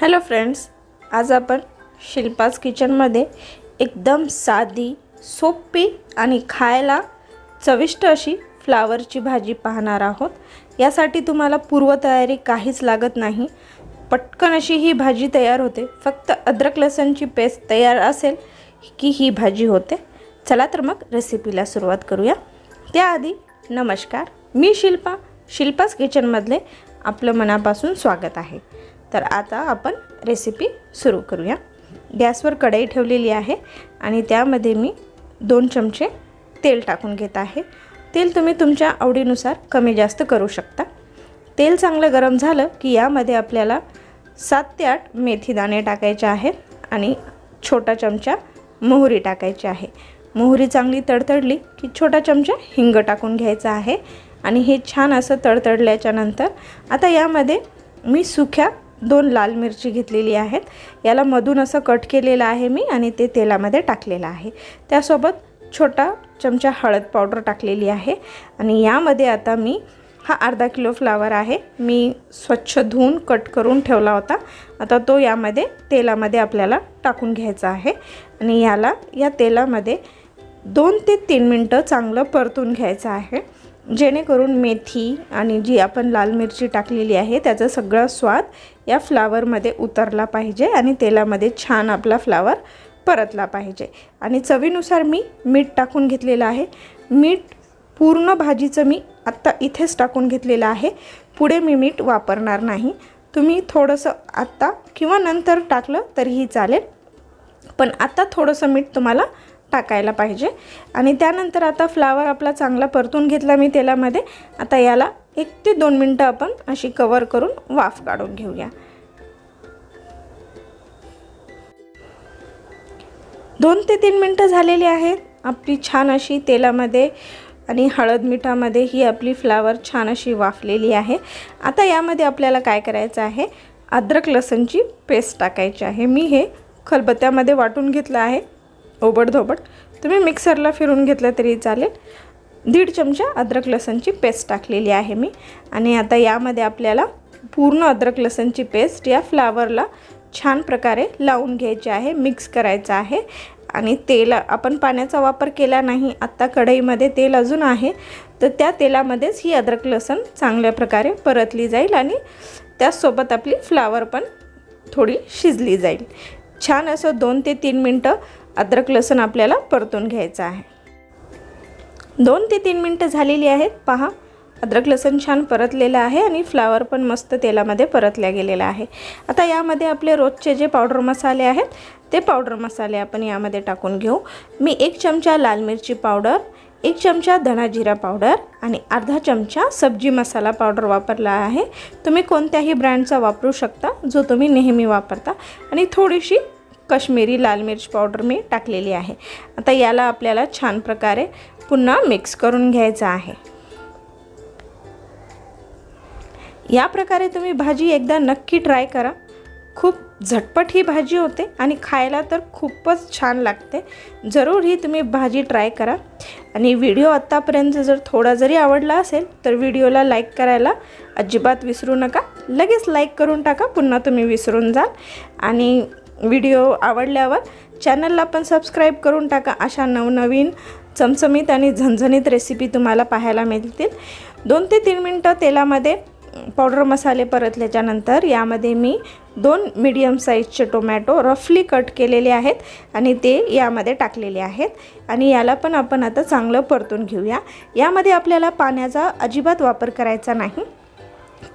Hello friends आज आपण शिल्पाज किचनमध्ये एकदम साधी सोपी आणि खायला चविष्ट अशी फ्लावरची भाजी पाहणार आहोत. यासाठी तुम्हाला पूर्वतयारी काहीच लागत नाही. पटकन अशी ही भाजी तयार होते. फक्त अद्रक लसणची पेस्ट तयार असेल की ही भाजी होते. चला तर मग रेसिपीला सुरुवात करूया. त्याआधी नमस्कार मी शिल्पा. शिल्पास किचनमधले आपलं मनापासून स्वागत आहे. तर आता आपण रेसिपी सुरू करूया. गॅसवर कढई ठेवलेली आहे आणि त्यामध्ये मी दोन चमचे तेल टाकून घेत आहे. तेल तुम्ही तुमच्या आवडीनुसार कमी जास्त करू शकता. तेल चांगलं गरम झालं की यामध्ये आपल्याला सात ते आठ मेथीदाणे टाकायचे आहेत आणि छोटा चमचा मोहरी टाकायची आहे. मोहरी चांगली तडतडली की छोटा चमचा हिंग टाकून घ्यायचा आहे आणि हे छान असं तडतडल्याच्यानंतर आता यामध्ये मी सुक्या दोन लाल मिरची घेतलेली आहेत. याला मधून असं कट केलेलं आहे मी आणि ते तेलामध्ये टाकलेलं आहे. त्यासोबत छोटा चमचा हळद पावडर टाकलेली आहे आणि यामध्ये आता मी हा अर्धा किलो फ्लावर आहे. मी स्वच्छ धुवून कट करून ठेवला होता. आता तो यामध्ये तेलामध्ये आपल्याला टाकून घ्यायचा आहे आणि याला या तेलामध्ये दोन ते तीन मिनटं चांगलं परतून घ्यायचं आहे. जेणेकरून मेथी आणि जी आपण लाल मिरची टाकलेली आहे त्याचा सगळा स्वाद या फ्लावरमध्ये उतरला पाहिजे आणि तेलामध्ये छान आपला फ्लावर परतला पाहिजे. आणि चवीनुसार मी मीठ टाकून घेतलेलं आहे. मीठ पूर्ण भाजीचं मी आत्ता इथेच टाकून घेतलेलं आहे. पुढे मी मीठ वापरणार नाही. तुम्ही थोडंसं आत्ता किंवा नंतर टाकलं तरीही चालेल. पण आत्ता थोडंसं मीठ तुम्हाला टाकायला पाहिजे. आणि त्यानंतर आता फ्लावर आपला चांगला परतून घेतला मी तेलामध्ये. आता याला एक ते दोन मिनटं आपण अशी कवर करून वाफ काढून घेऊया. दोन ते तीन मिनटं झालेली आहेत. आपली छान अशी तेलामध्ये आणि हळद मिठामध्ये ही आपली फ्लावर छान अशी वाफलेली आहे. आता यामध्ये आपल्याला काय करायचं आहे? अद्रक लसणची पेस्ट टाकायची आहे. मी हे खलबत्त्यामध्ये वाटून घेतलं आहे. ओबडधोबड. तुम्ही मिक्सरला फिरून घेतलं तरी चालेल. दीड चमचा अद्रक लसणची पेस्ट टाकलेली आहे मी. आणि आता यामध्ये आपल्याला पूर्ण अद्रक लसणची पेस्ट या फ्लावरला छान प्रकारे लावून घ्यायची आहे मिक्स करायचं आहे. आणि तेल आपण पाण्याचा वापर केला नाही आत्ता कढईमध्ये तेल अजून आहे तर त्या तेलामध्येच ही अद्रक लसण चांगल्या प्रकारे परतली जाईल आणि त्याचसोबत आपली फ्लावर पण थोडी शिजली जाईल. छान असं दोन ते तीन मिनटं अद्रक लसूण आपल्याला परतून घ्यायचं आहे. दोन ते तीन मिनटं झालेली आहेत. पहा अद्रक लसूण छान परतलेलं आहे आणि फ्लावर पण मस्त तेलामध्ये परतल्या गेलेला आहे. आता यामध्ये आपले रोजचे जे पावडर मसाले आहेत ते पावडर मसाले आपण यामध्ये टाकून घेऊ. मी एक चमचा लाल मिरची पावडर एक चमचा धना जिरा पावडर आणि अर्धा चमचा सब्जी मसाला पावडर वापरला आहे. तुम्ही कोणत्याही ब्रँडचा वापरू शकता जो तुम्ही नेहमी वापरता. आणि थोडीशी कश्मीरी लाल मिर्च पावडर मी टाकलेली आहे. आता याला आपल्याला छान प्रकारे पुन्हा मिक्स करून घ्यायचं आहे. या प्रकारे तुम्ही भाजी एकदा नक्की ट्राय करा. खूप झटपट ही भाजी होते आणि खायला तर खूपच छान लागते. जरूर ही तुम्ही भाजी ट्राय करा. आणि व्हिडिओ आत्तापर्यंत जर थोडा जरी आवडला असेल तर व्हिडिओला लाईक करायला अजिबात विसरू नका. लगेच लाईक करून टाका पुन्हा तुम्ही विसरून जाल. आणि व्हिडिओ आवडल्यावर चॅनलला पण सबस्क्राईब करून टाका. अशा नवनवीन चमचमीत आणि झणझणीत रेसिपी तुम्हाला पाहायला मिळतील. दोन ते तीन मिनटं तेलामध्ये पावडर मसाले परतल्याच्यानंतर यामध्ये मी दोन मीडियम साईजचे टोमॅटो रफली कट केलेले आहेत आणि ते यामध्ये टाकलेले आहेत. आणि याला पण आपण आता चांगलं परतून घेऊया. यामध्ये आपल्याला पाण्याचा अजिबात वापर करायचा नाही.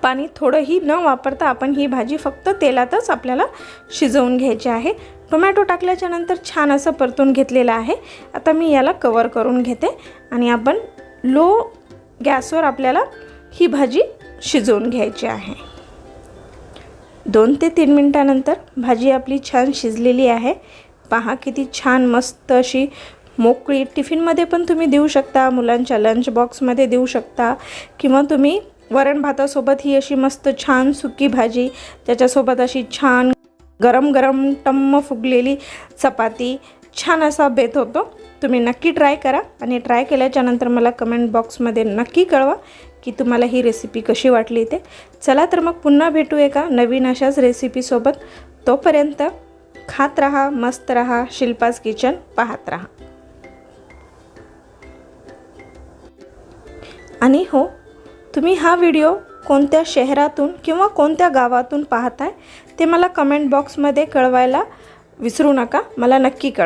पाणी थोडंही न वापरता आपण ही भाजी फक्त तेलातच आपल्याला शिजवून घ्यायची आहे. टोमॅटो टाकल्याच्या नंतर छान असं परतून घेतलेलं आहे. आता मी याला कवर करून घेते आणि आपण लो गॅसवर आपल्याला ही भाजी शिजवून घ्यायची आहे. दोन ते तीन मिनटानंतर भाजी आपली छान शिजलेली आहे. पहा किती छान मस्त अशी मोकळी टिफिनमध्ये पण तुम्ही देऊ शकता मुलांच्या लंच बॉक्समध्ये देऊ शकता किंवा तुम्ही वरण भातासोबत ही अशी मस्त छान सुकी भाजी त्याच्यासोबत अशी छान गरम गरम टम्म फुगलेली चपाती. छान असा बेत होतो. तुम्ही नक्की ट्राय करा आणि ट्राय केल्याच्यानंतर मला कमेंट बॉक्समध्ये नक्की कळवा की तुम्हाला ही रेसिपी कशी वाटली ते चला तर मग पुन्हा भेटू एका नवीन अशाच रेसिपीसोबत तोपर्यंत खात रहा मस्त रहा शिल्पाज किचन पाहत रहा. आणि हो तुम्ही हा व्हिडिओ कोणत्या शहरातून किंवा कोणत्या गावातून पाहताय ते मला कमेंट बॉक्समध्ये कळवायला विसरू नका. मला नक्की कळ